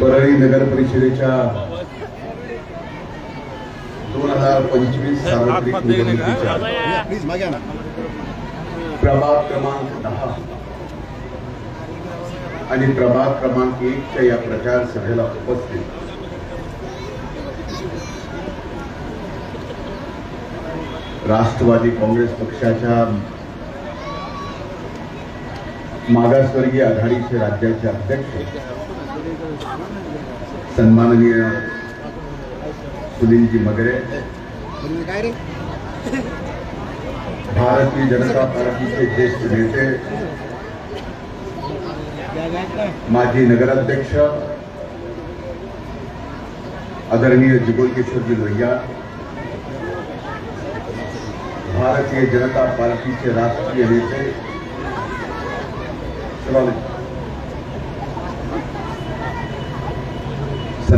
परळी नगर परिषदेच्या दोन हजार पंचवीस सार्वत्रिक निवडणुकीच्या प्रभाग क्रमांक दहा आणि प्रभाग क्रमांक एकच्या या प्रचार सभेला उपस्थित. राष्ट्रवादी काँग्रेस पक्षाच्या मागासवर्गीय आघाडीचे राज्याचे अध्यक्ष सन्माननीय सुनील जी मगरे भारतीय जनता पार्टी के ज्येष्ठ नेते माजी नगराध्यक्ष आदरणीय जुगुल किशोर जी लोहिया भारतीय जनता पार्टी के राष्ट्रीय नेते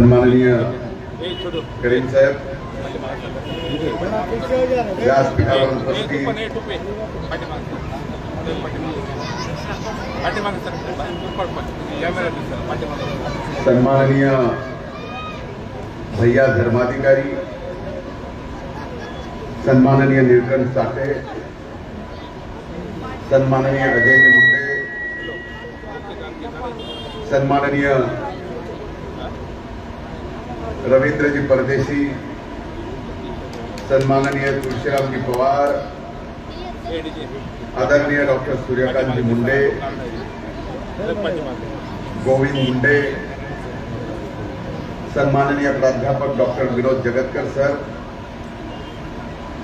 सन्माननीय करीम साहेब व्यासपीठावर उपस्थित भैया धर्माधिकारी सन्माननीय निळकंठ साठे सन्माननीय अजय मुंडे सन्माननीय रवींद्रजी परदेशी, सन्माननीय तुळशीरामजी पवार, आदरणीय डॉक्टर सूर्यकांतजी मुंडे, गोविंद मुंडे, सन्माननीय प्राध्यापक डॉक्टर विनोद जगतकर सर,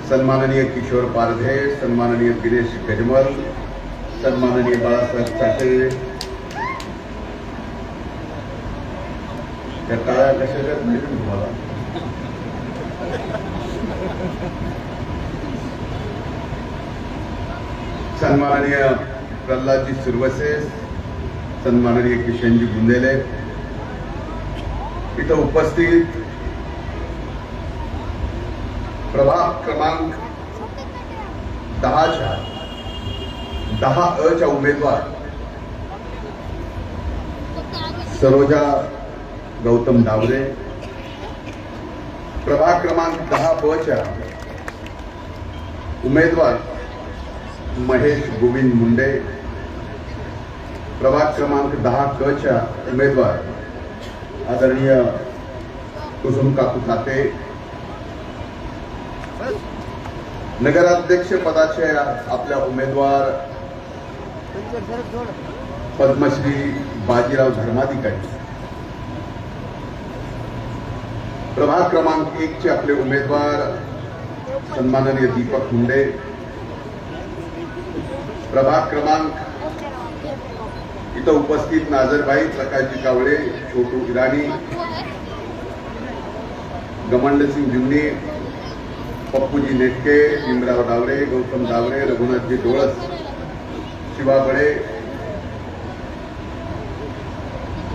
सन्माननीय किशोर पारधे, सन्माननीय दिनेश गजमल, सन्माननीय बाळासाहेब साठे त्या काळ्या कशाच्यात आहेत तुम्हाला? सन्माननीय प्रल्हादजी सुरवसे सन्माननीय किशनजी गुंदेले इथं उपस्थित प्रभाग क्रमांक दहाच्या दहा अच्या उमेदवार सरोजा गौतम डावरे प्रभाग क्रमांक दहा बच्या उमेदवार महेश गोविंद मुंडे. प्रभाग क्रमांक दहा क च्या उमेदवार आदरणीय कुसुम काकू खाते नगराध्यक्ष पदाचे आपल्या उमेदवार पद्मश्री बाजीराव धर्माधिकारी. प्रभाग क्रमांक एक चे आपले उमेदवार सन्माननीय दीपक मुंडे प्रभाग क्रमांक इथं उपस्थित नाझरभाई प्रकाशजी कावळे छोटू इराणी गमंडसिंग जुन्नी पप्पूजी नेटके भीमराव डावरे गौतम डावरे रघुनाथजी डोळस शिवा बडे.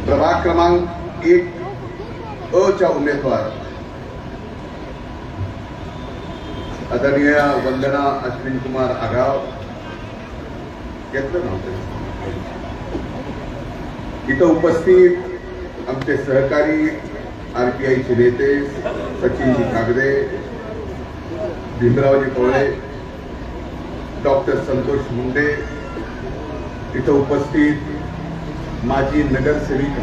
प्रभाग क्रमांक एक अ च्या उमेदवार. आदरणीय वंदना अश्विन कुमार आगाव. घेतलं नव्हतं इथं उपस्थित आमचे सहकारी आरपीआयचे नेते सचिनजी कागदे भीमरावजी कोळे डॉक्टर संतोष मुंडे इथं उपस्थित माजी नगरसेविका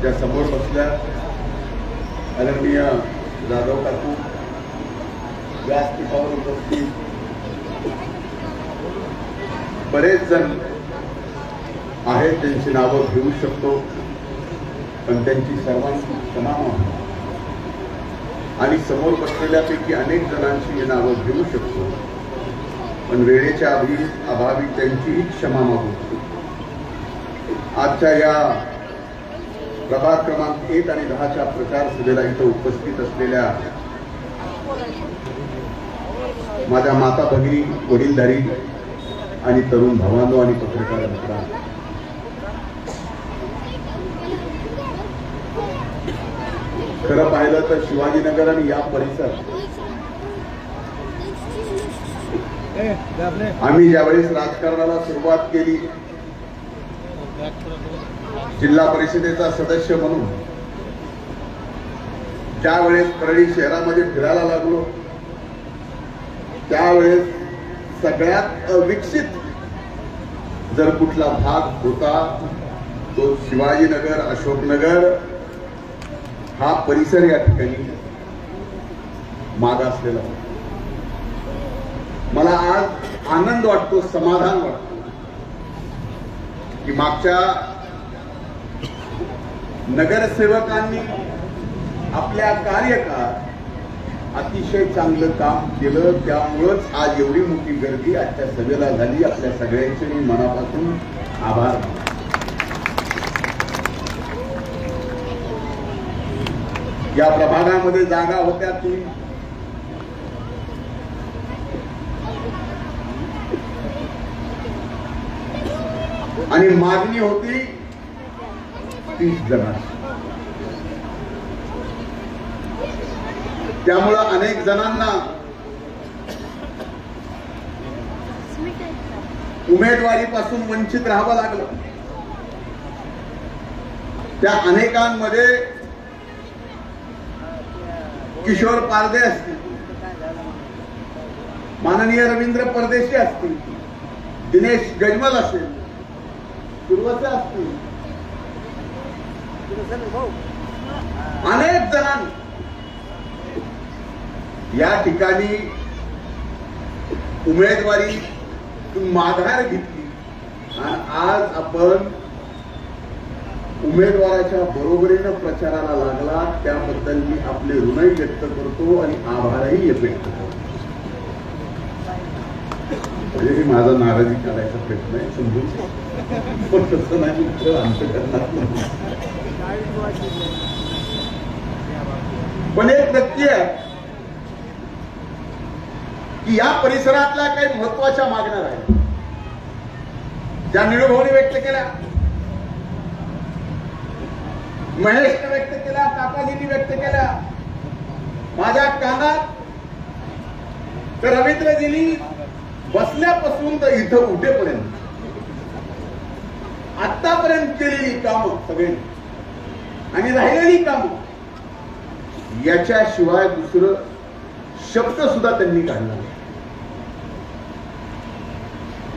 ज्या समोर बसल्या आदरणीय जाधव काकू व्यासपीठावर उपस्थित बरेच जण आहेत त्यांची नावं घेऊ शकतो पण त्यांची सर्वांची क्षमा आणि समोर बसलेल्यापैकी अनेक जणांची ही नावं घेऊ शकतो पण वेळेच्या अभि अभावी त्यांचीही क्षमा मागू आजच्या या प्रभाग क्रमांक एक आणि दहाच्या प्रचार सभेला इथं उपस्थित असलेल्या माझ्या माता भगिनी वडीलधारी आणि तरुण भावांनो आणि पत्रकार मित्रांनो. खरं पाहिलं तर शिवाजीनगर आणि या परिसर आम्ही ज्यावेळेस राजकारणाला सुरुवात केली जिल्हा परिषदेचा सदस्य म्हणून ज्यावेळेस परळी शहरामध्ये फिरायला लागलो. त्यावेळेस सगळ्यात अविकसित जर कुठला भाग होता तो शिवाजीनगर अशोकनगर हा परिसर या ठिकाणी मागासलेला होता. मला आज आनंद वाटतो समाधान वाटतो की मागच्या नगरसेवकांनी आपल्या कार्यकाळ अतिशय चांगलं काम केलं. त्यामुळंच आज एवढी मोठी गर्दी आजच्या सभेला झाली. आपल्या सगळ्यांचे मी मनापासून आभार या प्रभागामध्ये जागा होत्या तुम्ही. आणि मागणी होती तीस जणांना त्यामुळं अनेक जणांना उमेदवारीपासून वंचित राहावं लागलं. त्या अनेकांमध्ये किशोर पारदे असतील माननीय रवींद्र परदेशी असतील दिनेश गजमल असेल पूर्वचे असतील अनेक जणांनी या ठिकाणी उमेदवारी माघार घेतली. आणि आज आपण उमेदवाराच्या बरोबरीनं प्रचाराला लागला. त्याबद्दल मी आपले ऋणही व्यक्त करतो आणि आभारही व्यक्त करतो. म्हणजे माझा नाराजी करायचा प्रयत्न आहे समजून. पण तसं नाही मित्र आमचं करणार नाही. पण एक नक्की आहे की या परिसरातल्या काही महत्त्वाच्या मागण्या आहेत. ज्या निळूभाऊने व्यक्त केल्या. महेशने व्यक्त केल्या काकाजींनी व्यक्त केल्या. माझ्या कानात तर रवींद्रजींनी बसल्यापासून तर इथं उठेपर्यंत. आतापर्यंत केलेली कामं सगळ्यांनी. आणि राहिलेली काम. याच्याशिवाय दुसरं शब्द सुद्धा त्यांनी काढला नाही.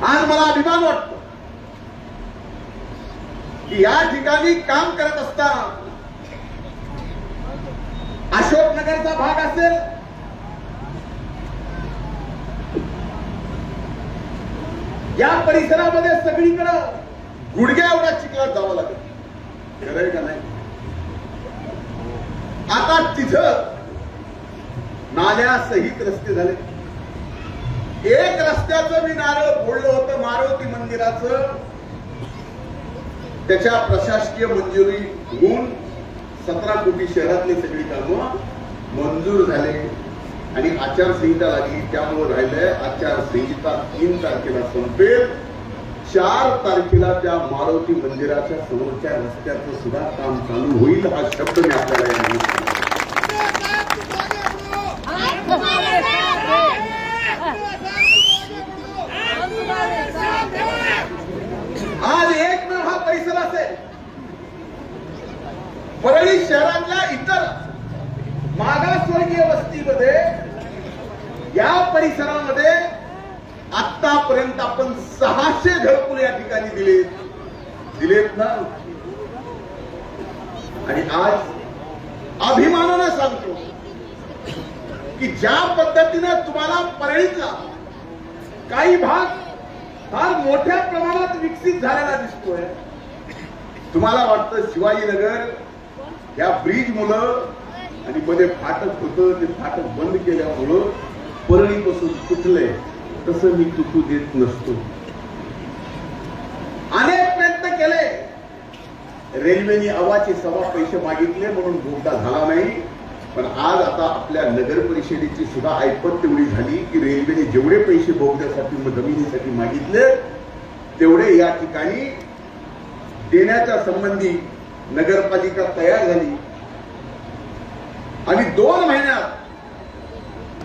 आज मला अभिमान वाटतो की या ठिकाणी काम करत असताना अशोकनगरचा भाग असेल या परिसरामध्ये सगळीकडं गुडघ्या एवढा चिखलात जावं लागेल. खरंय का नाही? आता तिथं नाल्या सहित रस्ते झाले. एक रस्त्याचं मी नारळ फोडलं होतं मारुती मंदिराचं. त्याच्या प्रशासकीय मंजुरी होऊन सतरा कोटी शहरातली सगळी कामं मंजूर झाले. आणि आचारसंहिता लागली त्यामुळे राहिलंय आचारसंहिता तीन तारखेला संपेल. चार तारखेला त्या मारुती मंदिराच्या समोरच्या रस्त्याचं सुद्धा काम चालू होईल हा शब्द मी आपल्याला या आज एक हा परिसर असेल. परळी शहरातल्या इतर मागासवर्गीय वस्तीमध्ये या परिसरामध्ये आतापर्यंत आपण सहाशे घरकुल या ठिकाणी दिलेत. दिलेत ना? आणि आज अभिमानानं सांगतो की ज्या पद्धतीनं तुम्हाला परळीचा काही भाग फार मोठ्या प्रमाणात विकसित झालेला दिसतोय तुम्हाला वाटतं शिवाजीनगर या ब्रिज मुलं आणि मध्ये फाटक होतं ते फाटक बंद केल्यामुळं परळीपासून तुटलंय. तसं मी तुटू देत नसतो. अनेक प्रयत्न केले. रेल्वेने अवाचे सव्वा पैसे मागितले म्हणून बोगदा झाला नाही. पण आज आता आपल्या नगर परिषदेची सुद्धा ऐपत तेवढी झाली की रेल्वेने जेवढे पैसे भोगण्यासाठी जमिनीसाठी मागितले तेवढे या ठिकाणी देण्याच्या संबंधी नगरपालिका तयार झाली. आणि दोन महिन्यात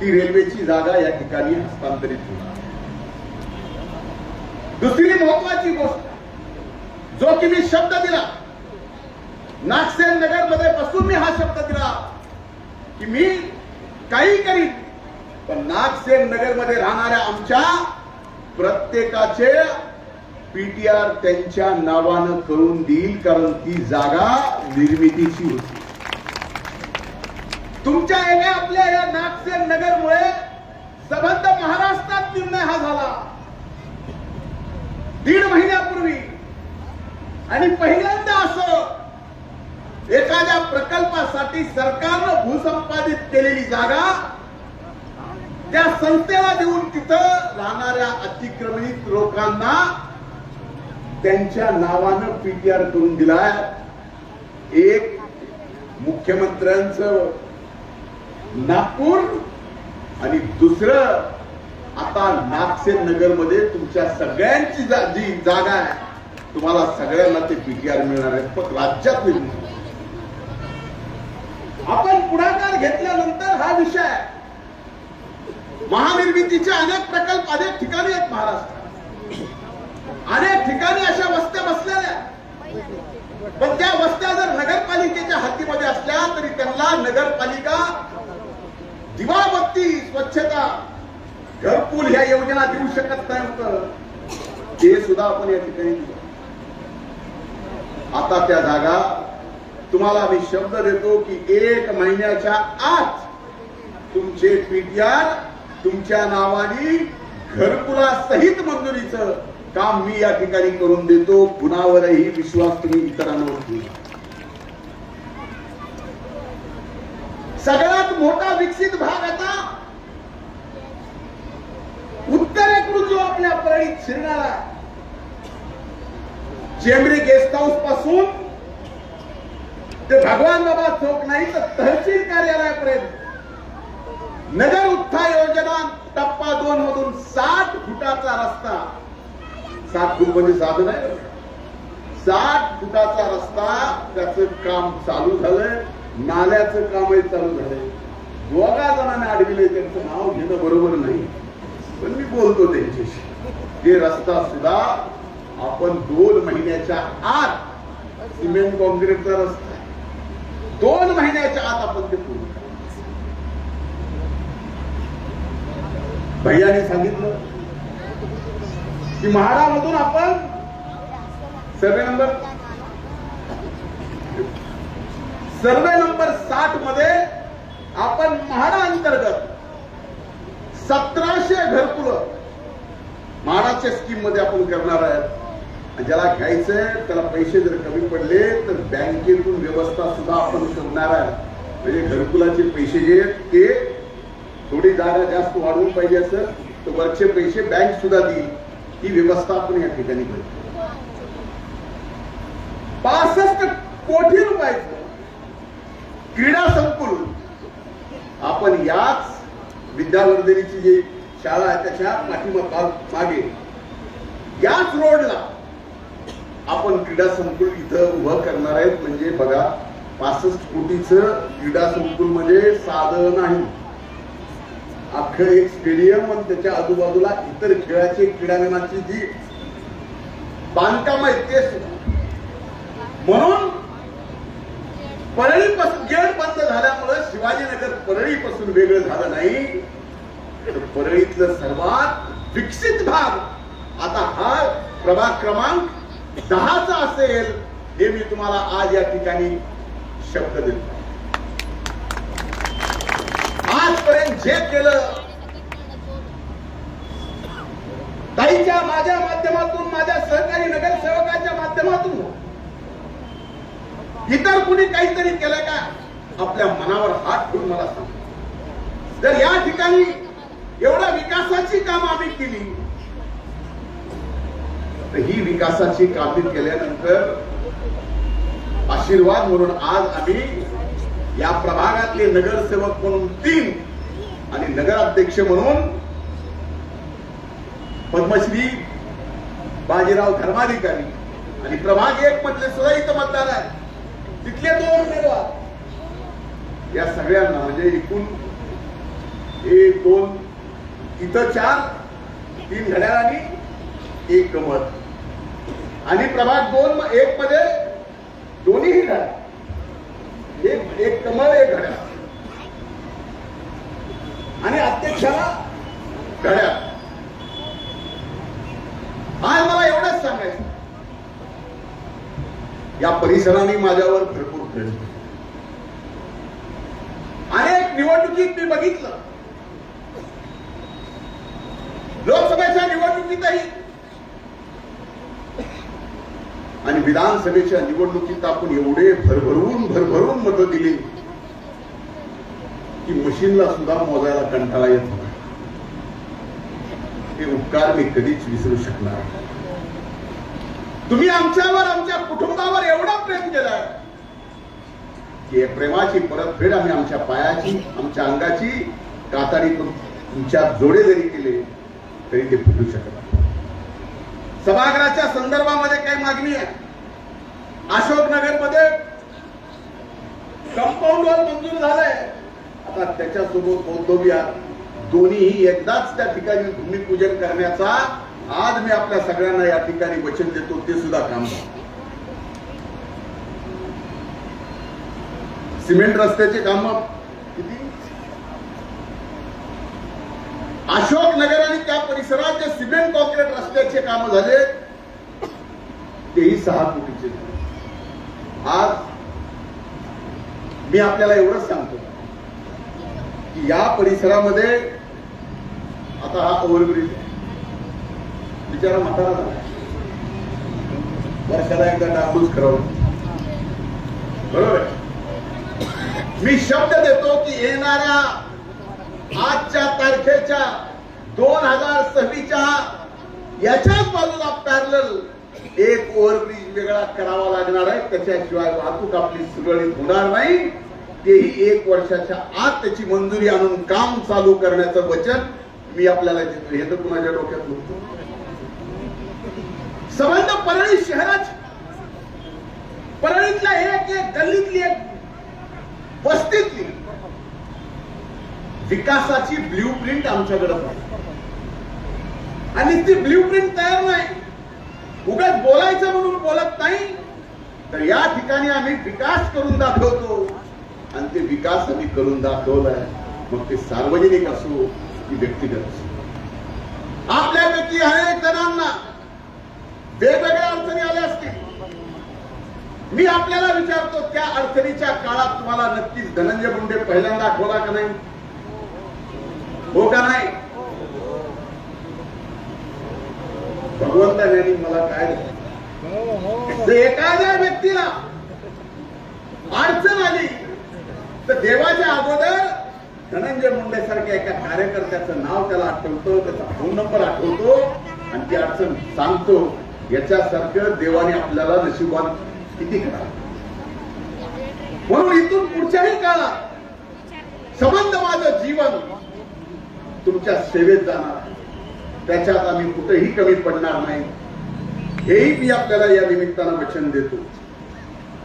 ती रेल्वेची जागा या ठिकाणी हस्तांतरित होणार. दुसरी महत्वाची गोष्ट. जो की मी शब्द दिला नागसेन नगरमध्ये बसून मी हा शब्द दिला की मी काही करीन पण नागसेन नगरमध्ये राहणाऱ्या आमच्या प्रत्येकाचे पीटीआर त्यांच्या नावानं करून देईल कारण ती जागा निर्मितीची होती. तुमच्या एका आपल्या या नागसेन नगरमुळे सबंध महाराष्ट्रात निर्णय हा झाला. दीड महिन्यापूर्वी आणि पहिल्यांदा असं एखाद्या प्रकल्पासाठी सरकारनं भूसंपादित केलेली जागा त्या संस्थेला देऊन तिथं राहणाऱ्या अतिक्रमणित लोकांना त्यांच्या नावानं पीटीआर करून दिलाय. एक मुख्यमंत्र्यांचं नागपूर आणि दुसरं आता नागसेन नगरमध्ये तुमच्या सगळ्यांची जा- जी जागा आहे तुम्हाला सगळ्यांना ते पीटीआर मिळणार आहे पण राज्यात मिळणार आपण पुढाकार घेतल्यानंतर हा विषय महानिर्मितीचे अनेक प्रकल्प अनेक ठिकाणी आहेत महाराष्ट्रात. अनेक ठिकाणी अशा वस्त्या बसलेल्या पण त्या वस्त्या जर नगरपालिकेच्या हातीमध्ये असल्या तरी त्यांना नगरपालिका दिवाबत्ती स्वच्छता घरकुल ह्या योजना देऊ शकत नाही होत ते सुद्धा आपण या ठिकाणी दिलं. आता त्या जागा तुम्हाला मी शब्द देतो की एक महिन्याच्या आत तुमचे पीटीआर तुमच्या नावाने घरकुलासहित मंजुरीचं काम मी या ठिकाणी करून देतो. कुणावरही विश्वास तुम्ही इतरांवर ठेवा सगळ्यात मोठा विकसित भाग आता उत्तरेकडून जो आपल्या परळीत शिरणारा चेंबरी गेस्ट हाऊसपासून ते भगवान बाबा चौक नाही तर तहसील कार्यालयापर्यंत नगर उत्था योजना टप्पा दोन मधून साठ फुटाचा रस्ता. साठ फूट म्हणजे साधन आहे साठ फुटाचा रस्ता त्याच काम चालू झालंय. नाल्याचं कामही चालू झालंय. दोघा जणांना अडविले त्यांचं नाव घेणं बरोबर नाही. म्हणून मी बोलतो त्यांच्याशी ते रस्ता सुद्धा आपण दोन महिन्याच्या आत सिमेंट कॉन्क्रीटचा रस्ता आहे. दोन महिन्याच्या आत आपण ते पूर्ण भैयाने सांगितलं की महाडामधून आपण सर्वे नंबर सर्वे नंबर साठमध्ये आपण महाडा अंतर्गत सतराशे घरकुलं म्हाडाच्या स्कीममध्ये आपण करणार आहेत. ज्याला घ्यायचंय त्याला पैसे जर कमी पडले तर बँकेतून व्यवस्था सुद्धा आपण करणार आहे म्हणजे घरकुलाचे पैसे जे आहेत ते थोडी जागा जास्त वाढवून पाहिजे असं तर वरचे पैसे बँक सुद्धा देईल. ही व्यवस्था आपण या ठिकाणी करतो पासष्ट कोटी रुपयाच क्रीडा संकुल आपण याच विद्यावर्धनीची जी शाळा आहे त्याच्या पाठीमा मागे. याच रोडला आपण क्रीडा संकुल इथं उभं करणार आहेत. म्हणजे बघा पासष्ट कोटीचं क्रीडा संकुल म्हणजे साधं नाही. अख्खं एक स्टेडियम आणि त्याच्या आजूबाजूला इतर खेळाचे क्रीडांगणाची जी बांधकाम आहेत ते म्हणून परळीपासून गेट बंद झाल्यामुळे शिवाजीनगर परळीपासून वेगळं झालं नाही. तर परळीतलं सर्वात विकसित भाग आता हा प्रभाग क्रमांक दहाचा असेल हे मी तुम्हाला आज या ठिकाणी शब्द देतो. आजपर्यंत जे केलं ताईच्या माझ्या माध्यमातून माझ्या सहकारी नगरसेवकाच्या माध्यमातून इतर कुणी काहीतरी केलं का? आपल्या मनावर हात ठेवून मला सांग. जर या ठिकाणी एवढ्या विकासाची काम आम्ही केली तर ही विकासाची कामे केल्यानंतर आशीर्वाद म्हणून आज आम्ही या प्रभागातले नगरसेवक म्हणून तीन आणि नगराध्यक्ष म्हणून पद्मश्री बाजीराव धर्माधिकारी आणि प्रभाग एक मधले सुद्धा इथं मतदार आहे तिथले दोन उमेदवार या सगळ्यांना म्हणजे एकूण एक दोन इथं चार तीन घड्याळ आणि एक कमळ आणि प्रभाग दोन एक मध्ये दोन्हीही घड्याळ. एक कमळ एक घड्याळ. आणि अध्यक्षाला घड्याळ. आज मला एवढंच सांगायचं. या परिसराने माझ्यावर भरपूर प्रेम अनेक निवडणुकीत मी बघितलं. लोकसभेच्या निवडणुकीतही आणि विधानसभेच्या निवडणुकीत आपण एवढे भरभरून भरभरून मतं दिली की मशीनला सुद्धा मोजायला कंटाळा येत होता हे उपकार मी कधीच विसरू शकणार नाही. तुम्ही आमच्यावर आमच्या कुटुंबावर एवढा प्रेम केलं की प्रेमाची परतफेड आम्ही आमच्या पायाची आमच्या अंगाची कातारी तुमच्या जोडे जरी केले तरी ते फुटू शकत सभागृहाच्या संदर्भामध्ये काही मागणी आहे. अशोकनगरमध्ये कंपाऊंड वर मंजूर झालंय. आता त्याच्यासोबत बोलतो दोन्हीही एकदाच त्या ठिकाणी भूमिपूजन करण्याचा आज मी आपल्या सगळ्यांना या ठिकाणी वचन देतो ते सुद्धा काम सिमेंट रस्त्याचे काम किती? अशोकनगर आणि त्या परिसरात जे सिमेंट कॉन्क्रीट रस्त्याचे काम झाले. तेही सहा कोटीचे आज मी आपल्याला एवढंच सांगतो की या परिसरामध्ये आता हा ओव्हरब्रिज आहे. बिचारा म्हातारा झाला. वर्षाला एकदा डांबूच करावं बरोबर आहे? मी शब्द देतो की येणाऱ्या आजच्या तारखेच्या दोन हजार सव्वीसच्या याच्याच बाजूला पॅरल एक ओव्हरब्रिज वेगळा करावा लागणार आहे. त्याच्याशिवाय वाहतूक आपली सुरळीत होणार नाही. तेही एक वर्षाच्या आत त्याची मंजुरी आणून काम चालू करण्याचं वचन मी आपल्याला देतो. हे तर कुणाच्या डोक्यात होतं संबंध परळी शहराची परळीतल्या एक एक गल्लीतली एक वस्तीतली विकासाची ब्ल्यू प्रिंट आमच्याकडे आणि ती ब्ल्यू प्रिंट तयार नाही. उगाच बोलायचं म्हणून बोलत नाही तर या ठिकाणी आम्ही विकास करून दाखवतो. आणि ते विकास आम्ही करून दाखवलाय. मग ते सार्वजनिक असो की व्यक्तिगत असो. आपल्यापैकी अनेक जणांना वेगवेगळ्या अडचणी आल्या असतील. मी आपल्याला विचारतो त्या अडचणीच्या काळात तुम्हाला नक्कीच धनंजय मुंडे पहिल्यांदा आठवला का नाही? हो का नाही? भगवंताने मला काय एखाद्या व्यक्तीला अडचण आली तर देवाच्या अगोदर धनंजय मुंडे सारख्या एका कार्यकर्त्याचं नाव त्याला आठवतो त्याचा फोन नंबर आठवतो आणि ती अडचण सांगतो. याच्यासारखं देवाने आपल्याला नशिबात किती करा म्हणून इथून पुढच्याही काळात संबंध माझं जीवन तुमच्या सेवेत जाणार त्याच्यात आम्ही कुठेही कमी पडणार नाही. हेही मी आपल्याला या निमित्तानं वचन देतो.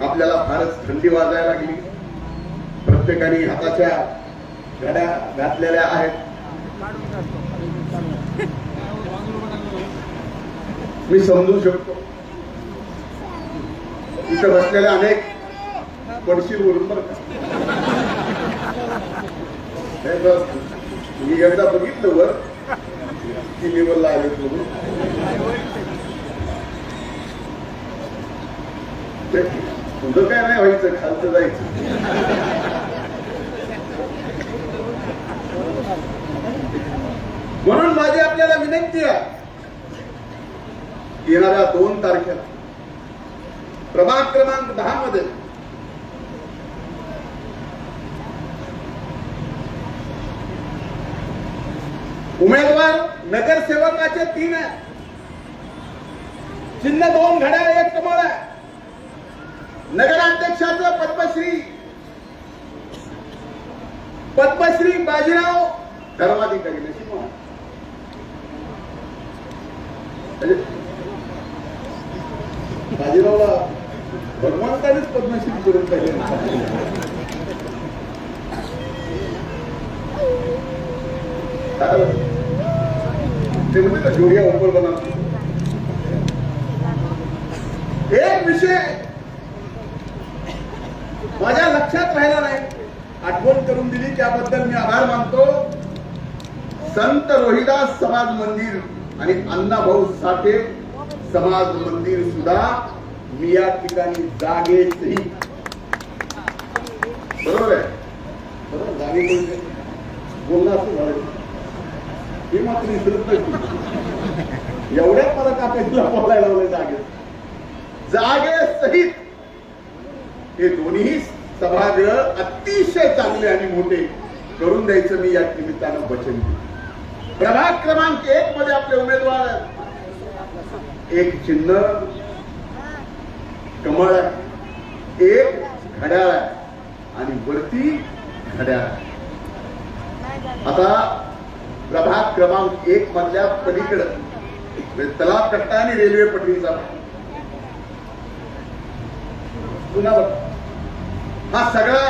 आपल्याला फारच थंडी वाजायला लागली. प्रत्येकाने हाताच्या घड्या घातलेल्या आहेत. मी समजू शकतो. इथं बसलेल्या अनेक पडशील बोलून बरं का? मी एकदा बघितलं वर की लेवलला आले म्हणून तुझं काय नाही व्हायचं खालचं जायचं. म्हणून माझी आपल्याला विनंती आहे येणाऱ्या दोन तारखेला. प्रभाग क्रमांक दहा मध्ये. उमेदवार नगरसेवकाचे तीन आहे चिन्ह दोन घड्याळ एक कमळ आहे. नगराध्यक्षाचं पद्मश्री. पद्मश्री बाजीराव धर्माधिकारी नशीब बाजीरावला भगवंतानेच पद्मश्री करून पाहिजे ते म्हणजे जोडिया बना एक विषय माझ्या लक्षात लक्षात राहिला नाही. आठवण करून दिली त्याबद्दल मी आभार मानतो. संत रोहिदास समाज मंदिर आणि अण्णाभाऊ साठे समाज मंदिर सुद्धा मी या ठिकाणी जागेतही बरोबर आहे? बरोबर जागे बोलणं असं झालं. हे मात्र विसरत एवढ्या परत आपल्याला बोलायला लावले जागे जागे सहित. हे दोन्ही सभागृह अतिशय चांगले आणि मोठे करून द्यायचं मी या निमित्तानं वचन दिलं प्रभाग क्रमांक एक मध्ये आपले उमेदवार एक चिन्ह कमळ आहे. एक घड्याळ आहे. आणि वरती घड्याळ आहे. आता प्रभाग क्रमांक एक मधल्या पलीकडं म्हणजे तलाव कट्टा आणि रेल्वे पटरीचा पुन्हा हा सगळा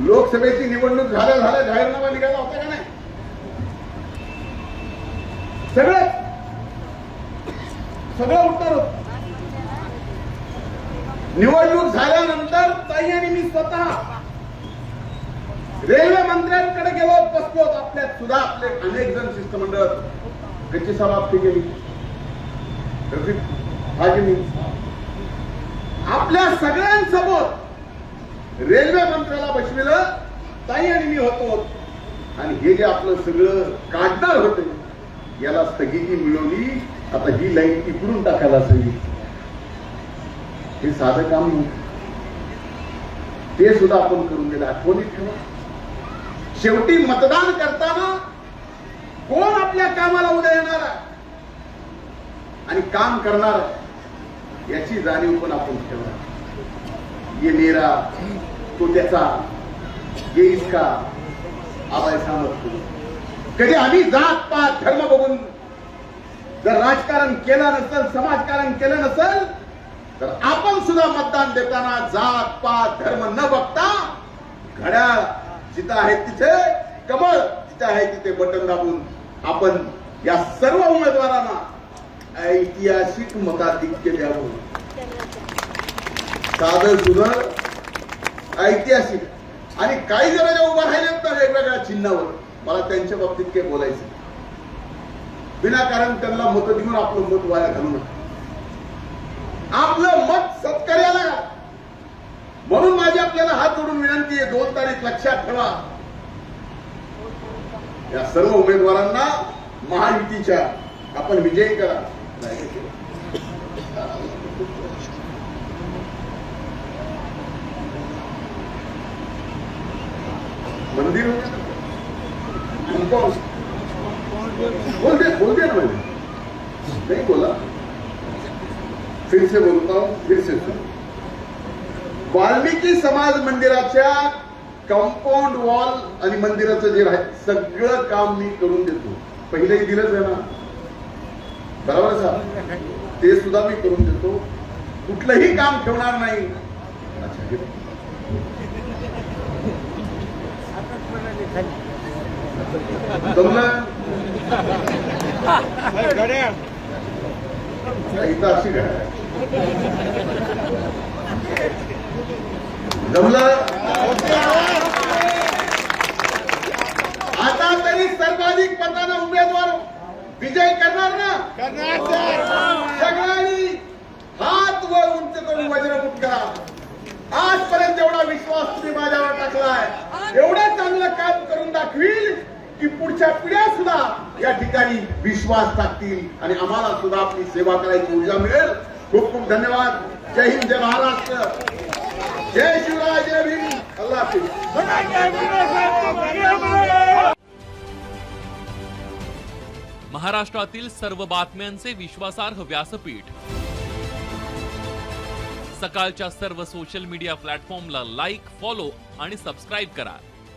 लोकसभेची निवडणूक झाल्या झाल्या जाहीरनामा निघाला होता का नाही? सगळं सगळं उत्तर होत. निवडणूक झाल्यानंतर ताई आणि मी स्वतः रेल्वे मंत्र्यांकडे गेलो बसलो आपल्यात सुद्धा आपले अनेक जण शिष्टमंडळ. त्याची समाप्ती केली आपल्या सगळ्यांसमोर रेल्वे मंत्र्याला बसविलं ताई आणि मी होतो. आणि हे जे आपलं सगळं काढणार होते याला स्थगिती मिळवली. आता ही लाईन इकडून टाकायला हवी हे साधं काम ते सुद्धा आपण करून दिलं आठवणीत ठेवा. शेवटी मतदान करताना कोण आपल्या कामाला उद्या येणार आणि काम करणार याची जाणीव पण आपण ठेवणार ये मेरा तो त्याचा ये इसका आवाज सांगत कधी आम्ही जात पात धर्म बघून जर राजकारण केलं नसेल समाजकारण केलं नसेल तर आपण सुद्धा मतदान देताना जात पात धर्म न बघता घड्याळ जिथं आहे तिथे कमळ जिथं आहे तिथे बटन दाबून आपण या सर्व उमेदवारांना ऐतिहासिक मताधिक्य द्यावं. साधं सुधर ऐतिहासिक. आणि काही जण उभं राहिले तर वेगवेगळ्या चिन्हावर. मला त्यांच्या बाबतीत काही बोलायचं विनाकारण त्यांना मत देऊन आपलं मत वाया घालू नका. आपलं मत सत्कार्याला म्हणून माझी आपल्याला हात जोडून विनंती आहे दोन तारीख लक्षात ठेवा. या सर्व उमेदवारांना महायुतीच्या आपण विजयी करा. मंदिर बोल दे बोल दे ना मैंने नहीं बोला। फिर से बोलता हूं फिर से सुन। वाल्मिकी समाज मंदिराच्या कंपाऊंड वॉल आणि मंदिराचं जे आहे सगळं काम मी करून देतो. पहिलेही दिलंच आहे ना? बरोबर साहेब? ते सुद्धा मी करून देतो. कुठलंही काम ठेवणार नाही. अच्छा. जमलं आता तरी सर्वाधिक मतानं उमेदवार विजय करणार ना? करणार सगळ्यांनी हात वर उंच करून वज्रमुठ करा. आजपर्यंत एवढा विश्वास तुम्ही माझ्यावर टाकलाय. एवढं चांगलं काम करून दाखवील. की पुढच्या पिढ्या सुद्धा या ठिकाणी विश्वास टाकतील आणि आम्हाला सुद्धा आपली सेवा करायची ऊर्जा मिळेल. खूप खूप धन्यवाद. जय हिंद जय महाराष्ट्र. जय शिवराय जय भीम. अल्लाह हाफिज. महाराष्ट्रातील सर्व बातम्यांचे विश्वासार्ह व्यासपीठ. सकाळच्या सर्व सोशल मीडिया प्लॅटफॉर्मला लाईक फॉलो आणि सबस्क्राईब करा.